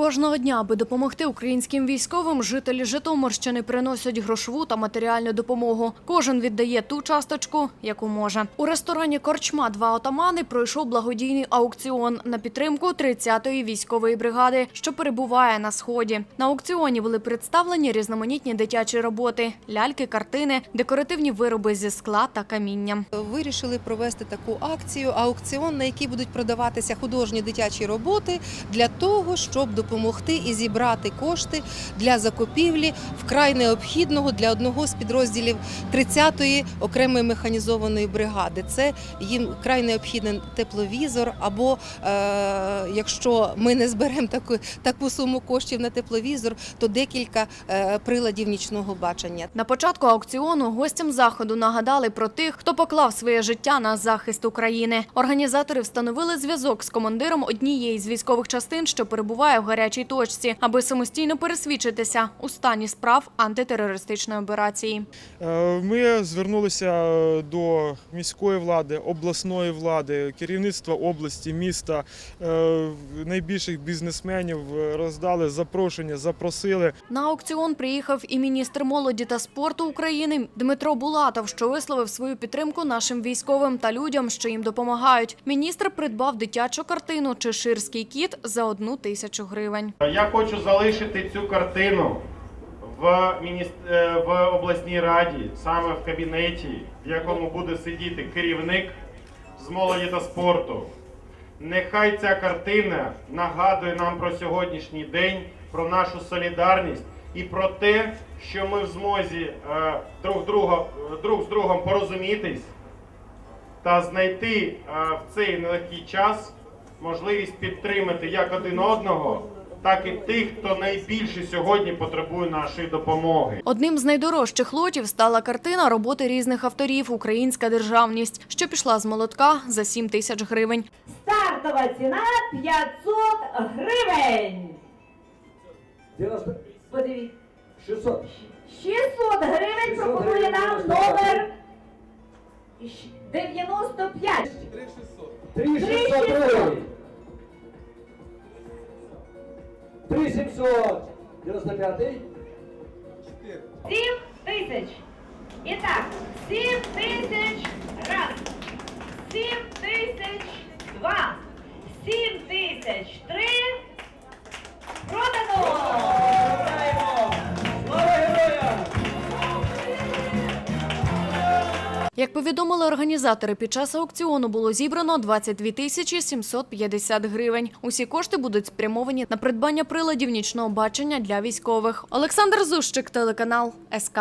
Кожного дня, аби допомогти українським військовим, жителі Житомирщини приносять грошову та матеріальну допомогу. Кожен віддає ту часточку, яку може. У ресторані Корчма два отамани пройшов благодійний аукціон на підтримку 30-ї військової бригади, що перебуває на сході. На аукціоні були представлені різноманітні дитячі роботи: ляльки, картини, декоративні вироби зі скла та каміння. Вирішили провести таку акцію, аукціон, на якій будуть продаватися художні дитячі роботи для того, щоб допомогти і зібрати кошти для закупівлі вкрай необхідного для одного з підрозділів 30-ї окремої механізованої бригади. Це їм вкрай необхідний тепловізор, або е, якщо ми не зберемо таку, таку суму коштів на тепловізор, то декілька е, приладів нічного бачення. На початку аукціону гостям заходу нагадали про тих, хто поклав своє життя на захист України. Організатори встановили зв'язок з командиром однієї з військових частин, що перебуває в гарячій точці, аби самостійно пересвідчитися у стані справ антитерористичної операції. Е, Ми звернулися е, до міської влади, обласної влади, керівництва області, міста, е, найбільших бізнесменів роздали запрошення, запросили. На аукціон приїхав і міністр молоді та спорту України Дмитро Булатов, що висловив свою підтримку нашим військовим та людям, що їм допомагають. Міністр придбав дитячу картину Чеширський кіт за одну тисячу гривень. Я хочу залишити цю картину в, мініс... е, в обласній раді, саме в кабінеті, в якому буде сидіти керівник з молоді та спорту. Нехай ця картина нагадує нам про сьогоднішній день, про нашу солідарність і про те, що ми в змозі е, друг, друга, друг з другом порозумітись та знайти е, в цей нелегкий час можливість підтримати як один одного, так і тих, хто найбільше сьогодні потребує нашої допомоги. Одним з найдорожчих лотів стала картина роботи різних авторів Українська державність, що пішла з молотка за 7 тисяч гривень. Стартова ціна 500 гривень. 90, Подивіться. 600. 600 гривень 600 пропонує гривень нам номер 95. 3600 гривень. 3700. 95. 7 тисяч. І так, 7 тисяч раз. 7 тисяч два. Як повідомили організатори, під час аукціону було зібрано 22 тисячі 750 гривень. Усі кошти будуть спрямовані на придбання приладів нічного бачення для військових. Олександр Зущик, телеканал СК.